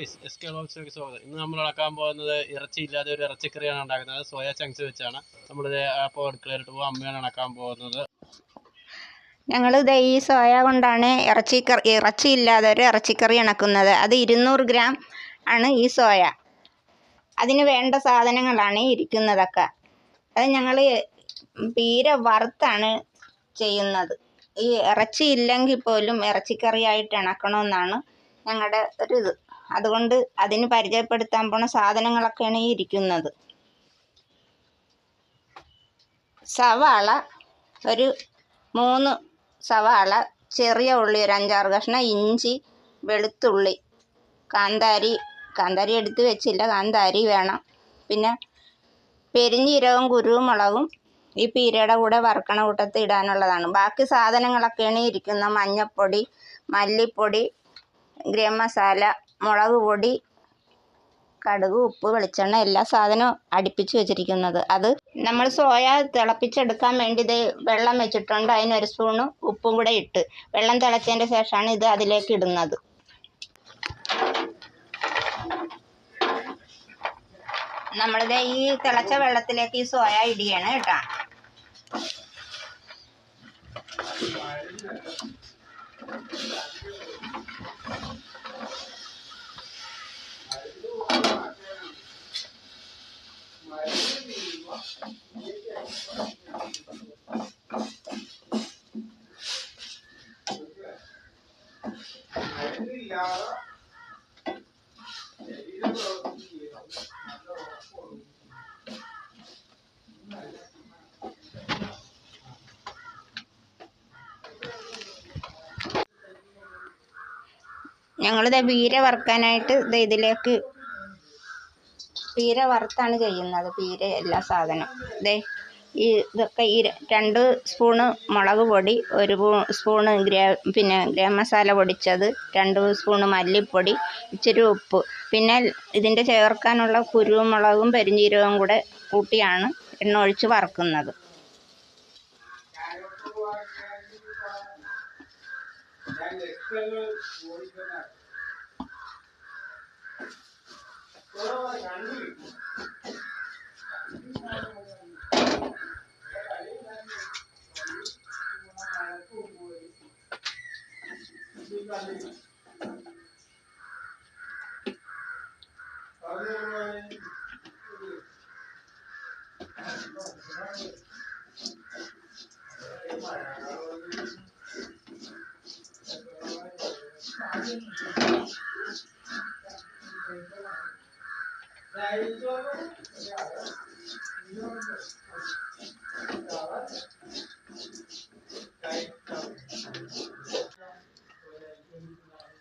S K ബോക്സിലേക്ക് സ്വാഗതം. ഇന്ന് നമ്മൾ ഇളക്കാൻ പോകുന്നത് ഇറച്ചി ഇല്ലാതെ ഒരു ഇറച്ചിക്കറിയാണ് ഉണ്ടാക്കുന്നത്. സോയ ചങ്ക്സ് വെച്ചാണ്. നമ്മളിത് അപ്പോൾ അടുക്കളയിലിട്ട് പോകും അമ്മയാണ് ഇളക്കാൻ പോകുന്നത്. ഞങ്ങൾ ഈ സോയ കൊണ്ടാണ് ഇറച്ചി കറി ഇറച്ചി ഇല്ലാതെ ഒരു ഇറച്ചിക്കറി ഇണക്കുന്നത്. അത് ഇരുന്നൂറ് ഗ്രാം ആണ് ഈ സോയ അതിന് വേണ്ട സാധനങ്ങളാണ് ഇരിക്കുന്നതൊക്കെ. അത് ഞങ്ങൾ പീര വറുത്താണ് ചെയ്യുന്നത്. ഈ ഇറച്ചി ഇല്ലെങ്കിൽ പോലും ഇറച്ചിക്കറിയായിട്ട് ഇണക്കണമെന്നാണ് ഞങ്ങളുടെ ഒരു ഇത്. അതുകൊണ്ട് അതിന് പരിചയപ്പെടുത്താൻ പോണ സാധനങ്ങളൊക്കെയാണ് ഈ ഇരിക്കുന്നത്. സവാള ഒരു മൂന്ന് സവാള ചെറിയ ഉള്ളി ഒരു അഞ്ചാറ് കഷ്ണം ഇഞ്ചി വെളുത്തുള്ളി കാന്താരി കാന്താരി എടുത്ത് വെച്ചില്ല കാന്താരി വേണം. പിന്നെ പെരിഞ്ജീരകവും കുരുമുളകും ഈ പീരയുടെ കൂടെ വറുക്കണ കൂട്ടത്ത് ഇടാനുള്ളതാണ്. ബാക്കി സാധനങ്ങളൊക്കെയാണ് ഇരിക്കുന്നത്. മഞ്ഞൾപ്പൊടി മല്ലിപ്പൊടി ഗരം മസാല മുളക് പൊടി കടുക് ഉപ്പ് വെളിച്ചെണ്ണ എല്ലാ സാധനവും അടുപ്പിച്ച് വെച്ചിരിക്കുന്നത്. അത് നമ്മൾ സോയ തിളപ്പിച്ചെടുക്കാൻ വേണ്ടി ഇത് വെള്ളം വെച്ചിട്ടുണ്ട്. അതിനൊരു സ്പൂണ് ഉപ്പും കൂടെ ഇട്ട് വെള്ളം തിളച്ചതിന്റെ ശേഷമാണ് ഇത് അതിലേക്ക് ഇടുന്നത്. നമ്മളിത് ഈ തിളച്ച വെള്ളത്തിലേക്ക് ഈ സോയ ഇടിയാണ് കേട്ടോ. ഞങ്ങളിത് വീര വറുക്കാനായിട്ട് ഇത് ഇതിലേക്ക് പീര വറുത്താണ് ചെയ്യുന്നത്. പീര എല്ലാ സാധനം ദേ ഈ ഇതൊക്കെ ഈ രണ്ട് സ്പൂണ് മുളക് പൊടി ഒരു സ്പൂണ് ഗ്രാ പിന്നെ ഗരം മസാല പൊടിച്ചത് രണ്ട് സ്പൂണ് മല്ലിപ്പൊടി ഇച്ചിരി ഉപ്പ്. പിന്നെ ഇതിന്റെ ചേർക്കാനുള്ള കുരുമുളകും പെരിഞ്ജീരകവും കൂടെ കൂട്ടിയാണ് എണ്ണ ഒഴിച്ച് വറുക്കുന്നത്.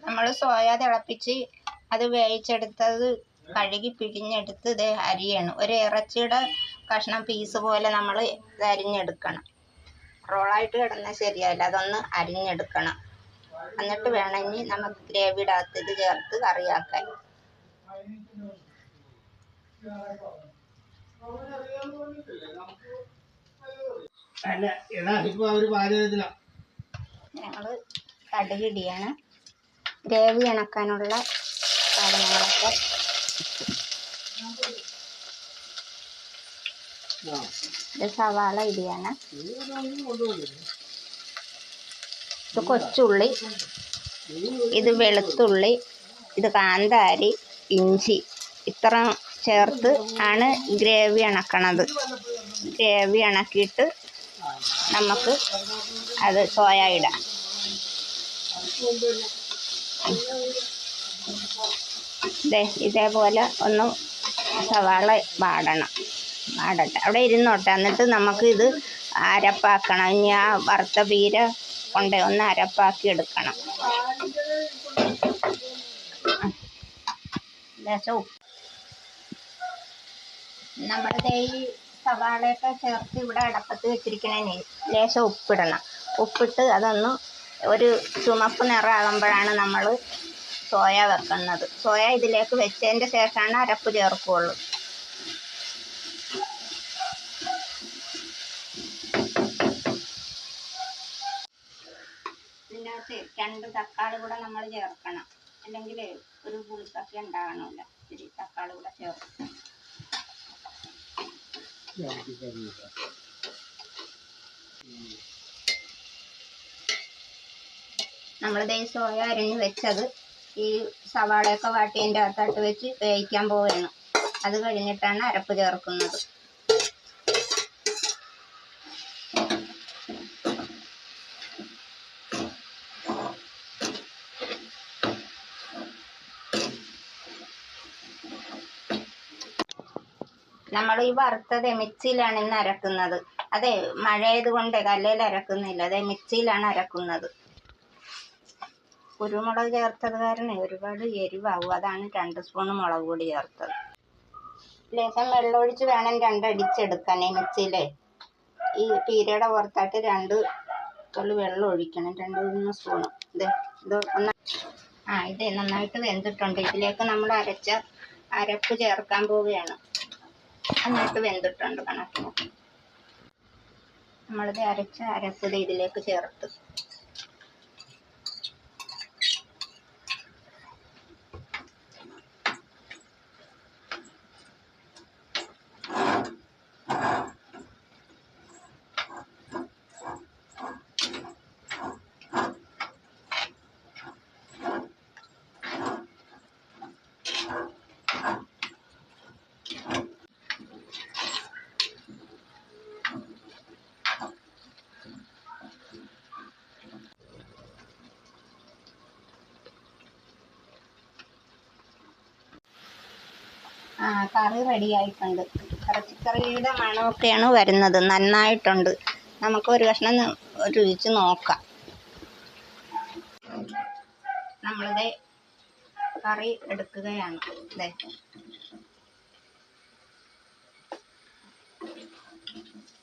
നമ്മൾ സോയ തിളപ്പിച്ച് അത് വേവിച്ചെടുത്തത് കഴുകി പിഴിഞ്ഞെടുത്ത് ഇത് അരിയണം. ഒരു ഇറച്ചിയുടെ കഷ്ണം പീസ് പോലെ നമ്മൾ ഇത് അരിഞ്ഞെടുക്കണം. റോളായിട്ട് കിടന്നാൽ ശരിയല്ല അതൊന്ന് അരിഞ്ഞെടുക്കണം. എന്നിട്ട് വേണമെങ്കിൽ നമുക്ക് ഗ്രേവിയുടെ അകത്ത് ഇത് ചേർത്ത് കറിയാക്കാൻ. ഞങ്ങൾ കടുകിടിയാണ് ഗ്രേവി ഇണക്കാനുള്ള സാധനങ്ങളൊക്കെ സവാള ഇടിയാണ്. ഇത് കൊച്ചുള്ളി ഇത് വെളുത്തുള്ളി ഇത് കാന്താരി ഇഞ്ചി ഇത്ര ചേർത്ത് ആണ് ഗ്രേവി ഇണക്കണത് ഗ്രേവി ഇണക്കിയിട്ട് നമുക്ക് അത് സോയ ഇടാം. ദേ ഇതേപോലെ ഒന്ന് സവാള വാടണം. വാടട്ടെ. അവിടെ ഇരുന്നോട്ടെ. എന്നിട്ട് നമുക്ക് ഇത് അരപ്പാക്കണം. ഇനി ആ വറുത്ത പീര കൊണ്ട് ഒന്ന് അരപ്പാക്കി എടുക്കണം. നമ്മളുടെ ഈ സവാളയൊക്കെ ചേർത്ത് ഇവിടെ അടപ്പത്ത് വെച്ചിരിക്കണേ ലേശം ഉപ്പിടണം. ഉപ്പിട്ട് അതൊന്ന് ഒരു ചുമപ്പ് നിറമാകുമ്പോഴാണ് നമ്മൾ സോയ വെക്കുന്നത്. സോയ ഇതിലേക്ക് വെച്ചതിന്റെ ശേഷമാണ് അരപ്പ് ചേർക്കുകയുള്ളൂ ഇതിനകത്ത് രണ്ട് തക്കാളി കൂടെ നമ്മൾ ചേർക്കണം. അല്ലെങ്കിൽ ഒരു പുളിപ്പൊക്കെ ഉണ്ടാകണമില്ല ഇച്ചിരി തക്കാളി കൂടെ ചേർക്കണം. നമ്മൾ സോയ അരിഞ്ഞ് വെച്ചത് ഈ സവാളയൊക്കെ വാട്ടിയതിന്റെ അകത്തോട്ട് വെച്ച് വേവിക്കാൻ പോവുകയാണ്. അത് കഴിഞ്ഞിട്ടാണ് അരപ്പ് ചേർക്കുന്നത്. നമ്മൾ ഈ വറുത്തത് മിക്സിയിലാണ് ഇന്ന് അരക്കുന്നത്. അതെ മഴയത് കൊണ്ട് കല്ലിൽ അരക്കുന്നില്ല. അതെ മിക്സിയിലാണ് അരക്കുന്നത്. കുരുമുളക് ചേർത്തത് കാരണം ഒരുപാട് എരിവാകും അതാണ് രണ്ട് സ്പൂൺ മുളക് പൊടി ചേർത്തത്. ലേശം വെള്ളമൊഴിച്ച് വേണം രണ്ടടിച്ചെടുക്കാൻ ഈ മിക്സിയിലെ ഈ പീരയുടെ പുറത്തായിട്ട് രണ്ട് തുള്ളി വെള്ളം ഒഴിക്കണം രണ്ട് മൂന്ന് സ്പൂണ് ഇത് ഇത് ഒന്ന് ആ ഇത് നന്നായിട്ട് വെന്തിട്ടുണ്ട്. ഇതിലേക്ക് നമ്മൾ അരച്ച അരപ്പ് ചേർക്കാൻ പോവുകയാണ്. നന്നായിട്ട് വെന്തിട്ടുണ്ട് കണക്കിന്. നമ്മളിത് അരച്ച അരപ്പ് ഇതിലേക്ക് ചേർത്ത്. കറി റെഡി ആയിട്ടുണ്ട്. ഇറച്ചിക്കറിയുടെ മണമൊക്കെയാണ് വരുന്നത്. നന്നായിട്ടുണ്ട്. നമുക്ക് ഒരു കഷ്ണം രുചിച്ച് നോക്കാം. നമ്മളുടെ കറി എടുക്കുകയാണ്. ദേ.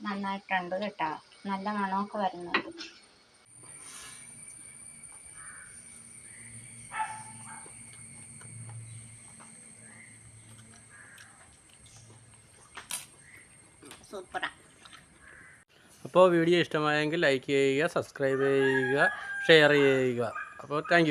നന്നായിട്ടുണ്ട് കേട്ടോ. നല്ല മണമൊക്കെ വരുന്നുണ്ട്. സൂപ്പറാ. അപ്പോൾ വീഡിയോ ഇഷ്ടമായെങ്കിൽ ലൈക്ക് ചെയ്യുക സബ്സ്ക്രൈബ് ചെയ്യുക ഷെയർ ചെയ്യുക. അപ്പോൾ താങ്ക്